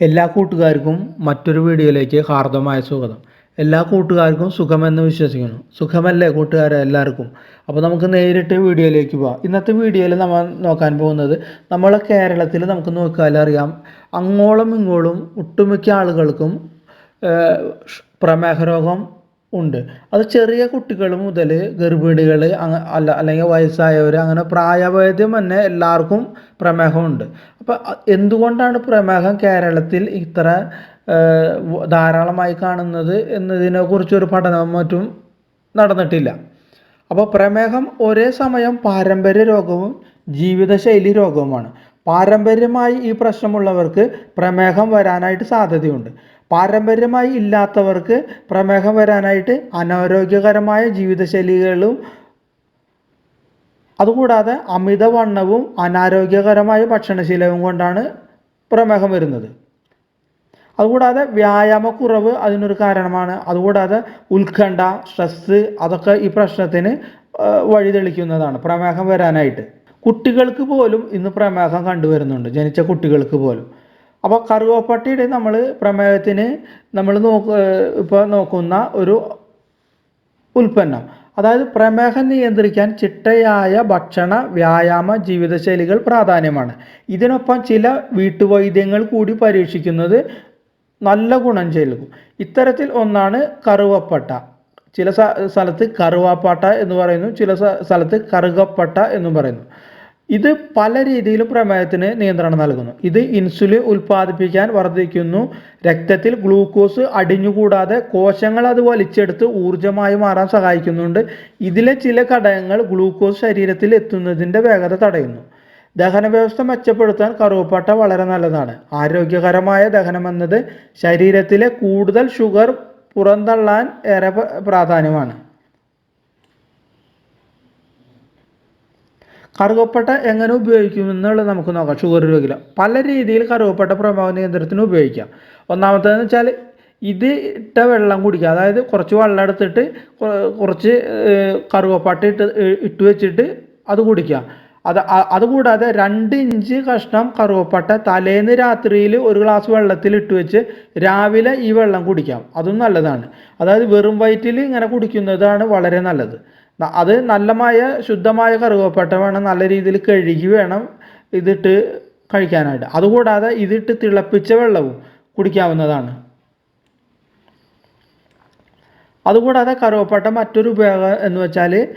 എല്ലാ കൂട്ടുകാർക്കും മറ്റൊരു വീഡിയോയിലേക്ക് ഹാർദമായ സ്വാഗതം. എല്ലാ കൂട്ടുകാർക്കും സുഖമെന്ന് വിശ്വസിക്കുന്നു. സുഖമല്ലേ കൂട്ടുകാരെ എല്ലാവർക്കും? അപ്പോൾ നമുക്ക് നേരിട്ട് വീഡിയോയിലേക്ക് പോവാം. ഇന്നത്തെ വീഡിയോയിൽ നമ്മൾ നോക്കാൻ പോകുന്നത് നമ്മളെ കേരളത്തിൽ നമുക്ക് നോക്കിയാൽ അറിയാം. അങ്ങോളം ഇങ്ങോളം ഒട്ടുമിക്ക ആളുകൾക്കും പ്രമേഹ രോഗം ഉണ്ട്. അത് ചെറിയ കുട്ടികൾ മുതൽ ഗർഭിണികൾ അല്ല അല്ലെങ്കിൽ വയസ്സായവർ അങ്ങനെ പ്രായഭേദ്യം തന്നെ എല്ലാവർക്കും പ്രമേഹമുണ്ട്. അപ്പം എന്തുകൊണ്ടാണ് പ്രമേഹം കേരളത്തിൽ ഇത്ര ധാരാളമായി കാണുന്നത് എന്നതിനെക്കുറിച്ചൊരു പഠനവും മറ്റും നടന്നിട്ടില്ല. അപ്പോൾ പ്രമേഹം ഒരേ സമയം പാരമ്പര്യ രോഗവും ജീവിതശൈലി രോഗവുമാണ്. പാരമ്പര്യമായി ഈ പ്രശ്നമുള്ളവർക്ക് പ്രമേഹം വരാനായിട്ട് സാധ്യതയുണ്ട്. പാരമ്പര്യമായി ഇല്ലാത്തവർക്ക് പ്രമേഹം വരാനായിട്ട് അനാരോഗ്യകരമായ ജീവിതശൈലികളും അതുകൂടാതെ അമിതവണ്ണവും അനാരോഗ്യകരമായ ഭക്ഷണശീലവും കൊണ്ടാണ് പ്രമേഹം വരുന്നത്. അതുകൂടാതെ വ്യായാമക്കുറവ് അതിനൊരു കാരണമാണ്. അതുകൂടാതെ ഉത്കണ്ഠ സ്ട്രെസ്സ് അതൊക്കെ ഈ പ്രശ്നത്തിന് വഴിതെളിക്കുന്നതാണ് പ്രമേഹം വരാനായിട്ട്. കുട്ടികൾക്ക് പോലും ഇന്ന് പ്രമേഹം കണ്ടുവരുന്നുണ്ട്. ജനിച്ച കുട്ടികൾക്ക് പോലും. അപ്പോൾ കറുവപ്പട്ടിയുടെ നമ്മൾ പ്രമേഹത്തിന് നമ്മൾ നോക്ക് ഇപ്പോൾ നോക്കുന്ന ഒരു ഉൽപ്പന്നം. അതായത് പ്രമേഹം നിയന്ത്രിക്കാൻ ചിട്ടയായ ഭക്ഷണ വ്യായാമ ജീവിതശൈലികൾ പ്രാധാന്യമാണ്. ഇതിനൊപ്പം ചില വീട്ടുവൈദ്യങ്ങൾ കൂടി പരീക്ഷിക്കുന്നത് നല്ല ഗുണം ചെയ്യും ഇത്തരത്തിൽ ഒന്നാണ് കറുവപ്പട്ട. ചില സ്ഥലത്ത് കറുവാപ്പട്ട എന്ന് പറയുന്നു ചില സ്ഥലത്ത് കറുകപ്പട്ട എന്നും പറയുന്നു. ഇത് പല രീതിയിലും പ്രമേഹത്തിന് നിയന്ത്രണം നൽകുന്നു. ഇത് ഇൻസുലിൻ ഉൽപ്പാദിപ്പിക്കാൻ വർദ്ധിക്കുന്നു. രക്തത്തിൽ ഗ്ലൂക്കോസ് അടിഞ്ഞുകൂടാതെ കോശങ്ങൾ അത് വലിച്ചെടുത്ത് ഊർജമായി മാറാൻ സഹായിക്കുന്നുണ്ട്. ഇതിലെ ചില ഘടകങ്ങൾ ഗ്ലൂക്കോസ് ശരീരത്തിൽ എത്തുന്നതിന്റെ വേഗത തടയുന്നു. ദഹന വ്യവസ്ഥ മെച്ചപ്പെടുത്താൻ കറുവപ്പട്ട വളരെ നല്ലതാണ്. ആരോഗ്യകരമായ ദഹനം എന്നത് ശരീരത്തിലെ കൂടുതൽ ഷുഗർ പുറന്തള്ളാൻ ഏറെ പ്രാധാന്യമാണ്. കറുവപ്പട്ട എങ്ങനെ ഉപയോഗിക്കും എന്നുള്ളത് നമുക്ക് നോക്കാം. ഷുഗർ രോഗികൾ പല രീതിയിൽ കറുകപ്പട്ട പ്രമേഹ നിയന്ത്രണത്തിന് ഉപയോഗിക്കാം. ഒന്നാമത്തേന്ന് വെച്ചാൽ ഇത് ഇട്ട വെള്ളം കുടിക്കുക. അതായത് കുറച്ച് വെള്ളം എടുത്തിട്ട് കുറച്ച് കറുവപ്പട്ട ഇട്ട് ഇട്ട് വെച്ചിട്ട് അത് കുടിക്കുക. അത് അതുകൂടാതെ രണ്ട് ഇഞ്ച് കഷ്ണം കറുവപ്പട്ട തലേന്ന് രാത്രിയിൽ ഒരു ഗ്ലാസ് വെള്ളത്തിൽ ഇട്ട് വെച്ച് രാവിലെ ഈ വെള്ളം കുടിക്കാം. അതും നല്ലതാണ്. അതായത് വെറും വയറ്റിൽ ഇങ്ങനെ കുടിക്കുന്നതാണ് വളരെ നല്ലത്. അത് നല്ലമായ ശുദ്ധമായ കറുവപ്പട്ട വേണം നല്ല രീതിയിൽ കഴുകി വേണം ഇതിട്ട് കഴിക്കാനായിട്ട്. അതുകൂടാതെ ഇതിട്ട് തിളപ്പിച്ച വെള്ളവും കുടിക്കാവുന്നതാണ്. അതുകൂടാതെ കറുവപ്പട്ട മറ്റൊരു ഉപയോഗം എന്ന് വെച്ചാൽ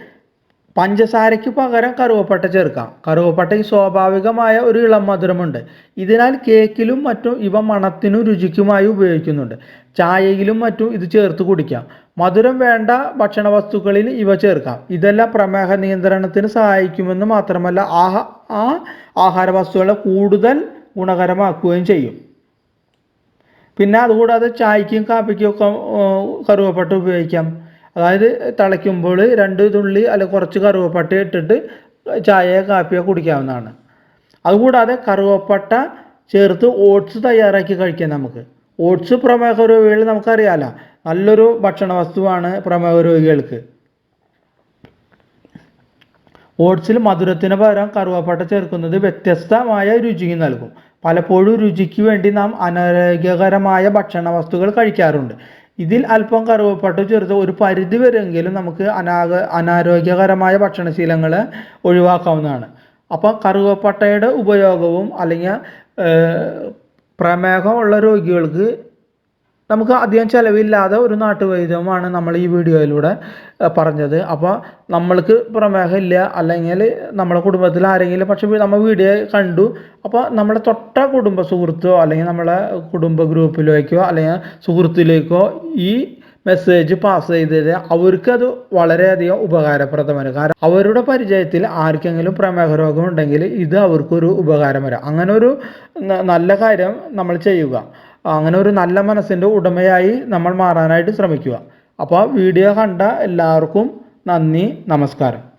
പഞ്ചസാരയ്ക്ക് പകരം കറുവപ്പട്ട ചേർക്കാം. കറുവപ്പട്ടയ്ക്ക് സ്വാഭാവികമായ ഒരു ഇളം മധുരമുണ്ട്. ഇതിനാൽ കേക്കിലും മറ്റും ഇവ മണത്തിനും രുചിക്കുമായി ഉപയോഗിക്കുന്നുണ്ട്. ചായയിലും മറ്റും ഇത് ചേർത്ത് കുടിക്കാം. മധുരം വേണ്ട ഭക്ഷണ വസ്തുക്കളിൽ ഇവ ചേർക്കാം. ഇതെല്ലാം പ്രമേഹ നിയന്ത്രണത്തിന് സഹായിക്കുമെന്ന് മാത്രമല്ല ആഹ ആ ആഹാര വസ്തുക്കളെ കൂടുതൽ ഗുണകരമാക്കുകയും ചെയ്യും. പിന്നെ അതുകൂടാതെ ചായക്കും കാപ്പിക്കും ഒക്കെ കറുവപ്പട്ട ഉപയോഗിക്കാം. അതായത് തിളയ്ക്കുമ്പോൾ രണ്ട് തുള്ളി അല്ല കുറച്ച് കറുവപ്പട്ട ഇട്ടിട്ട് ചായയോ കാപ്പിയോ കുടിക്കാവുന്നതാണ്. അതുകൂടാതെ കറുവപ്പട്ട ചേർത്ത് ഓട്സ് തയ്യാറാക്കി കഴിക്കാം നമുക്ക്. ഓട്സ് പ്രമേഹ രോഗികൾ നമുക്കറിയാലോ നല്ലൊരു ഭക്ഷണ വസ്തുവാണ് പ്രമേഹ രോഗികൾക്ക് ഓട്സിൽ മധുരത്തിന് പകരം കറുവാപ്പട്ട ചേർക്കുന്നത് വ്യത്യസ്തമായ രുചി നൽകും. പലപ്പോഴും രുചിക്ക് വേണ്ടി നാം അനാരോഗ്യകരമായ ഭക്ഷണ വസ്തുക്കൾ കഴിക്കാറുണ്ട്. ഇതിൽ അല്പം കറുവപ്പട്ട ചേർത്ത് ഒരു പരിധി വരെയെങ്കിലും നമുക്ക് അനാഗ അനാരോഗ്യകരമായ ഭക്ഷണശീലങ്ങൾ ഒഴിവാക്കാവുന്നതാണ്. അപ്പം കറുവപ്പട്ടയുടെ ഉപയോഗവും അല്ലെങ്കിൽ പ്രമേഹമുള്ള രോഗികൾക്ക് നമുക്ക് അധികം ചിലവില്ലാതെ ഒരു നാട്ടുവൈദ്യമാണ് നമ്മൾ ഈ വീഡിയോയിലൂടെ പറഞ്ഞത്. അപ്പോൾ നമ്മൾക്ക് പ്രമേഹം ഇല്ല അല്ലെങ്കിൽ നമ്മുടെ കുടുംബത്തിൽ ആരെങ്കിലും പക്ഷേ നമ്മൾ വീഡിയോ കണ്ടു. അപ്പോൾ നമ്മുടെ തൊട്ട കുടുംബ സുഹൃത്തോ അല്ലെങ്കിൽ നമ്മളെ കുടുംബ ഗ്രൂപ്പിലേക്കോ അല്ലെങ്കിൽ സുഹൃത്തിലേക്കോ ഈ മെസ്സേജ് പാസ് ചെയ്തത് അവർക്കത് വളരെയധികം ഉപകാരപ്രദമാണ്. കാരണം അവരുടെ പരിചയത്തിൽ ആർക്കെങ്കിലും പ്രമേഹ രോഗം ഉണ്ടെങ്കിൽ ഇത് അവർക്കൊരു ഉപകാരം വരാം അങ്ങനെ ഒരു നല്ല കാര്യം നമ്മൾ ചെയ്യുക. അങ്ങനെ ഒരു നല്ല മനസ്സിന്റെ ഉടമയായി നമ്മൾ മാറാനായിട്ട് ശ്രമിക്കുക. അപ്പോൾ വീഡിയോ കണ്ട എല്ലാവർക്കും നന്ദി നമസ്കാരം.